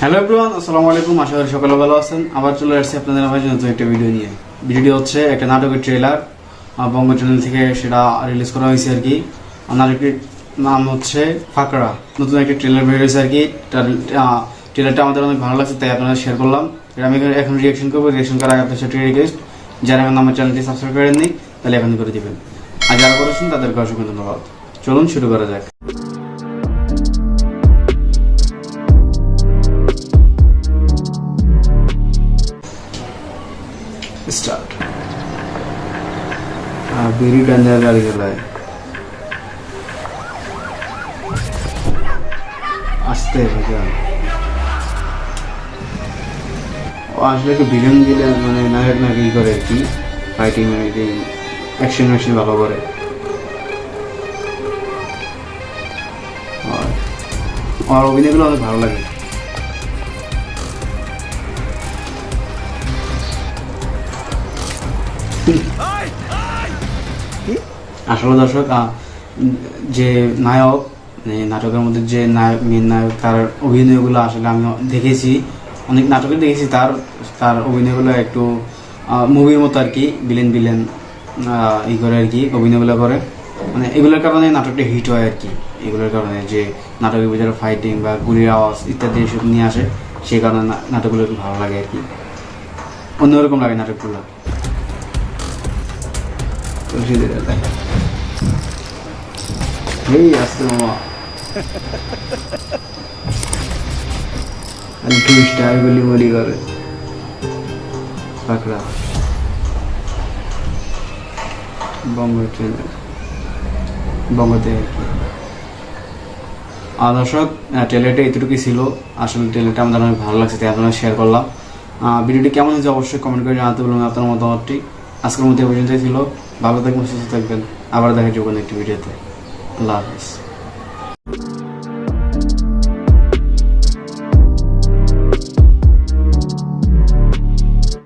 Hello everyone আসসালামু আলাইকুম। আশা করি সকালে ভালো আছেন। আবার চলে আসছি আপনাদের আমার নতুন একটা ভিডিও নিয়ে। ভিডিওটি হচ্ছে একটা নাটকের ট্রেলার বঙ্গ চ্যানেল থেকে সেটা রিলিজ করা হয়েছে আর কি। নাটকটির নাম হচ্ছে ফাঁকড়া। নতুন একটা ট্রেলার বের হয়েছে আর কি। ট্রেলারটা আমাদের অনেক ভালো লাগছে, তাই আপনারা শেয়ার করলাম। এটা আমি এখন রিয়েকশন করব। রিয়েকশন করার আগে আপনার সেটি রিকোয়েস্ট যারা এখন আমার চ্যানেলটি সাবস্ক্রাইব করেননি, তাহলে এখন করে দেবেন। আর যারা করেছেন তাদেরকে অসংখ্য ধন্যবাদ। চলুন শুরু করা যাক। ডান্ডা গাড়ি গেলায় আসতে ও আসলে একটু দিলে মানে নায়ক নাকি করে আর কি? ফাইটিং অ্যাকশন ম্যাকশন ভালো করে। আমার অভিনয়গুলো অনেক ভালো লাগে। আসলে দর্শক যে নায়ক মানে নাটকের মধ্যে যে নায়ক মেন নায়ক, তার অভিনয়গুলো আসলে আমি দেখেছি। অনেক নাটকে দেখেছি, তার তার অভিনয়গুলো একটু মুভির মতো আর কি বিলেন বিলেন ই করে আর কি অভিনয়গুলো করে। মানে এগুলোর কারণে নাটকটা হিট হয় আর কি। এগুলোর কারণে যে নাটকের ভিতরে ফাইটিং বা গুলির আওয়াজ ইত্যাদি এসব নিয়ে আসে, সেই কারণে নাটকগুলো একটু ভালো লাগে আর কি। অন্যরকম লাগে নাটকগুলো। এই আসতে মামা। টু গুলি মলি করে। পাকড়া। বঙ্গ ট্রেনের বঙ্গতে আর কি। আর দর্শক ট্রেলারটা এতটুকুই ছিল। আসলে ট্রেলারটা আমাদের অনেক ভালো লাগছে, তাই আপনারা শেয়ার করলাম। ভিডিওটি কেমন হয়েছে অবশ্যই কমেন্ট করে জানাতে বলুন আপনার মতামতটি। আজকের মধ্যে পর্যন্তই ছিল। ভালো থাকবেন, সুস্থ থাকবেন। আবার দেখা যাবেন একটি ভিডিওতে। আল্লাহ হাফিজ।